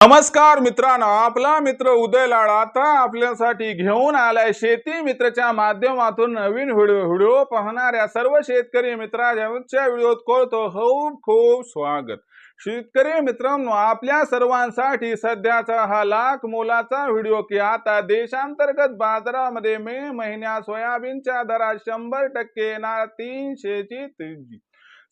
नमस्कार मित्रांनो आपला मित्र उदय लाड आता आपल्यासाठी घेऊन आलाय शेती मित्रच्या माध्यमातून नवीन व्हिडिओ. व्हिडिओ पाहणाऱ्या सर्व शेतकरी मित्रांच्या व्हिडिओत कळतो खूप खूप स्वागत. शेतकरी मित्रांनो आपल्या सर्वांसाठी सध्याचा हा लाख मोलाचा व्हिडिओ की आता देशांतर्गत बाजारामध्ये मे महिन्यात सोयाबीनच्या दरात शंभर टक्के येणार तीनशेची तेजी.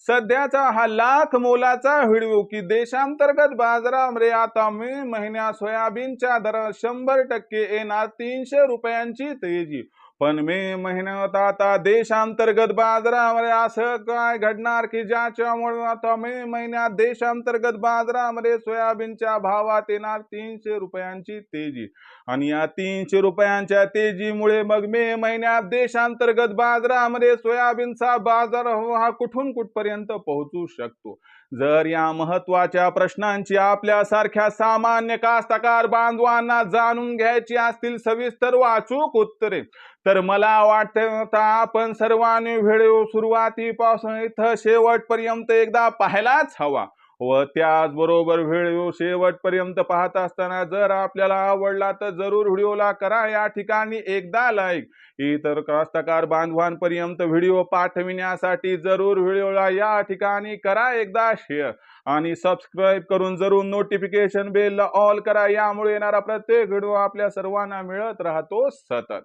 सध्याचा हा लाख मोलाचा व्हिडिओ की देशांतर्गत बाजारामध्ये आता मे महिन्यात सोयाबीनच्या दरात शंभर टक्के येणार तीनशे रुपयांची तेजी. पण मे महिन्यात आता देशांतर्गत बाजारामध्ये असं काय घडणार की ज्याच्यामुळे आता मे महिन्यात देशांतर्गत बाजारामध्ये सोयाबीनच्या भावात येणार तीनशे रुपयांची तेजी. आणि या तीनशे रुपयांच्या तेजीमुळे मग मे महिन्यात देशांतर्गत बाजारामध्ये सोयाबीनचा बाजार हो हा कुठून कुठपर्यंत पोहोचू शकतो? जर या महत्त्वाच्या प्रश्नांची आपल्यासारख्या सामान्य कास्तकार बांधवांना जाणून घ्यायची असतील सविस्तर वाचूक उत्तरे तर मला वाटतं आता आपण सर्वांनी व्हिडिओ सुरुवातीपासून इथं शेवटपर्यंत एकदा पाहायलाच हवा. व त्याचबरोबर व्हिडिओ शेवटपर्यंत पाहत असताना जर आपल्याला आवडला तर जरूर व्हिडिओला करा. या ठिकाणी एकदा लाईक इतर कास्तकार बांधवांपर्यंत व्हिडिओ पाठविण्यासाठी जरूर व्हिडिओला या ठिकाणी करा एकदा शेअर आणि सबस्क्राईब करून जरूर नोटिफिकेशन बेल ऑल करा. यामुळे येणारा प्रत्येक व्हिडिओ आपल्या सर्वांना मिळत राहतो सतत.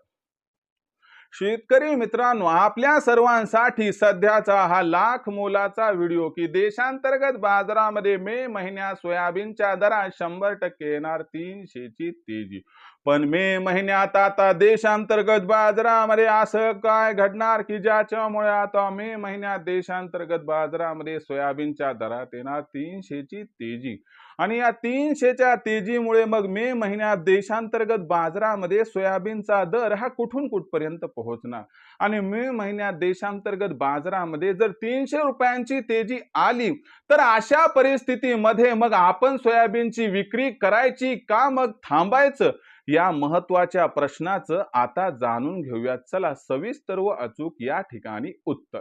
शेतकरी मित्रांनो आपल्या सर्वांसाठी सध्याचा हा लाख मोलाचा व्हिडिओ की देशांतर्गत बाजारामध्ये मे महिन्यात सोयाबीनच्या दरात शंभर टक्के येणार तीनशेची तेजी. पण मे महिन्यात आता देशांतर्गत बाजारामध्ये असं काय घडणार की ज्याच्यामुळे आता मे महिन्यात देशांतर्गत बाजारामध्ये सोयाबीनच्या दरात येणार तीनशेची तेजी? आणि या तीनशेच्या तेजीमुळे मग मे महिन्यात देशांतर्गत बाजारामध्ये सोयाबीनचा दर हा कुठून कुठपर्यंत पोहोचणार आणि मे महिन्यात देशांतर्गत बाजारामध्ये जर तीनशे रुपयांची तेजी आली तर अशा परिस्थितीमध्ये मग आपण सोयाबीनची विक्री करायची का मग थांबायचं? या महत्त्वाच्या प्रश्नाचं आता जाणून घेऊयात. चला सविस्तर व अचूक या ठिकाणी उत्तर.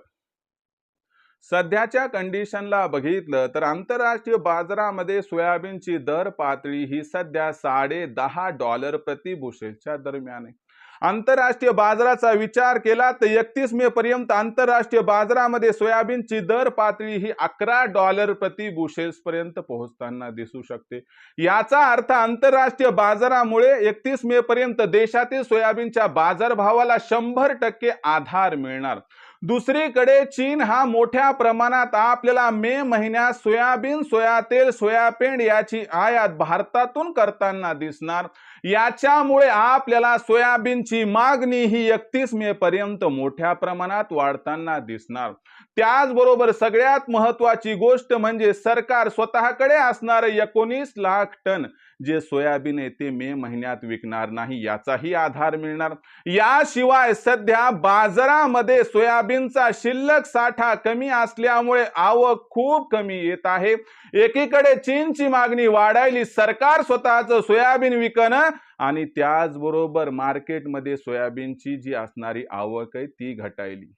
सध्याच्या कंडिशनला बघितलं तर आंतरराष्ट्रीय बाजारामध्ये सोयाबीनची दर पातळी ही सध्या साडे दहा डॉलर प्रति बुशेलच्या दरम्यान आहे. आंतरराष्ट्रीय बाजाराचा विचार केला तर एकतीस मे पर्यंत आंतरराष्ट्रीय बाजारामध्ये सोयाबीनची दर पातळी ही अकरा डॉलर प्रति बुशेल्स पर्यंत पोहोचताना दिसू शकते. याचा अर्थ आंतरराष्ट्रीय बाजारामुळे एकतीस मे पर्यंत देशातील सोयाबीनच्या बाजारभावाला शंभर टक्के आधार मिळणार. दुसरीकडे चीन हा मोठ्या प्रमाणात आपल्याला मे महिन्यात सोयाबीन सोयातेल सोयापेंड याची आयात भारतातून करताना दिसणार. याच्यामुळे आपल्याला सोयाबीनची मागणी ही एकतीस मे पर्यंत मोठ्या प्रमाणात वाढताना दिसणार. त्याचबरोबर सगळ्यात महत्वाची गोष्ट म्हणजे सरकार स्वतःकडे असणारे एकोणीस लाख टन जे सोयाबीन आहे ते मे महिन्यात विकणार नाही याचाही आधार मिळणार. याशिवाय सध्या बाजारामध्ये सोयाबीनचा शिल्लक साठा कमी असल्यामुळे आवक खूप कमी येत आहे. एकीकडे चीनची मागणी वाढायली सरकार स्वतःचं सोयाबीन विकणं आणि त्याचबरोबर मार्केटमध्ये सोयाबीनची जी असणारी आवक आहे ती घटायली.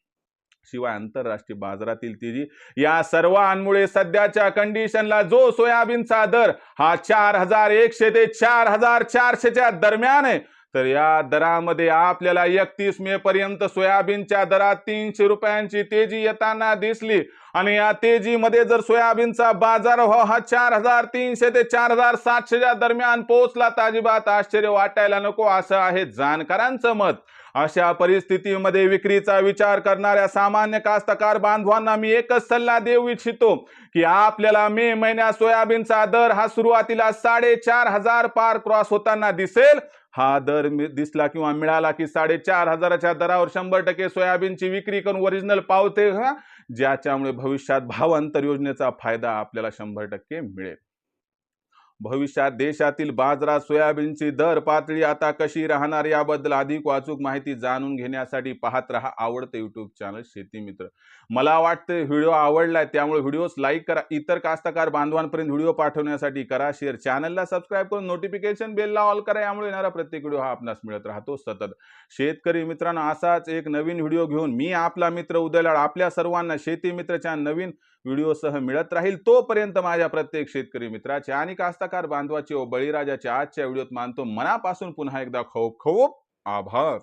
शिवाय आंतरराष्ट्रीय बाजारातील तेजी. या सर्वांमुळे सध्याच्या कंडिशनला जो सोयाबीनचा दर हा चार हजार एकशे ते चार हजार चारशेच्या दरम्यान आहे. तर या दरामध्ये आपल्याला एकतीस मे पर्यंत सोयाबीनच्या दरात तीनशे रुपयांची तेजी येताना दिसली. आणि या तेजीमध्ये जर सोयाबीनचा बाजार भाव हा चार हजार तीनशे ते चार हजार सातशेच्या दरम्यान पोहोचला ताजिबात आश्चर्य वाटायला नको असं आहे जाणकारांचं मत. अशा परिस्थितीमध्ये विक्रीचा विचार करणाऱ्या सामान्य कास्तकार बांधवांना मी एकच सल्ला देऊ इच्छितो की आपल्याला मे महिन्यात सोयाबीनचा दर हा सुरुवातीला साडेचार हजार पार क्रॉस होताना दिसेल. हा दर दिसला किंवा मिळाला की साडेचार हजाराच्या दरावर शंभर टक्के सोयाबीनची विक्री करून ओरिजिनल पावते हा? ज्याच्यामुळे भविष्यात भावांतर योजनेचा फायदा आपल्याला शंभर टक्के मिळेल. भविष्यात देशातील बाजरा सोयाबीनची दर पातळी आता कशी राहणार याबद्दल अधिक वाचूक माहिती जाणून घेण्यासाठी पाहत रहा आवडतं युट्यूब चॅनल शेती मित्र. मला वाटतं व्हिडिओ आवडलाय त्यामुळे व्हिडिओज लाईक करा. इतर कास्तकार बांधवांपर्यंत व्हिडिओ पाठवण्यासाठी करा शेअर चॅनलला सबस्क्राईब करून नोटिफिकेशन बेलला ऑल करा यामुळे येणारा प्रत्येक व्हिडिओ हा आपणास मिळत राहतो सतत. शेतकरी मित्रांनो असाच एक नवीन व्हिडिओ घेऊन मी आपला मित्र उदयलाड आपल्या सर्वांना शेती मित्रच्या नवीन व्हिडिओसह मिळत राहील तोपर्यंत माझ्या प्रत्येक शेतकरी मित्राचे आणि कास्तकार बांधवाचे व बळीराजाचे आजच्या व्हिडिओत मानतो मनापासून पुन्हा एकदा खूप खूप आभार.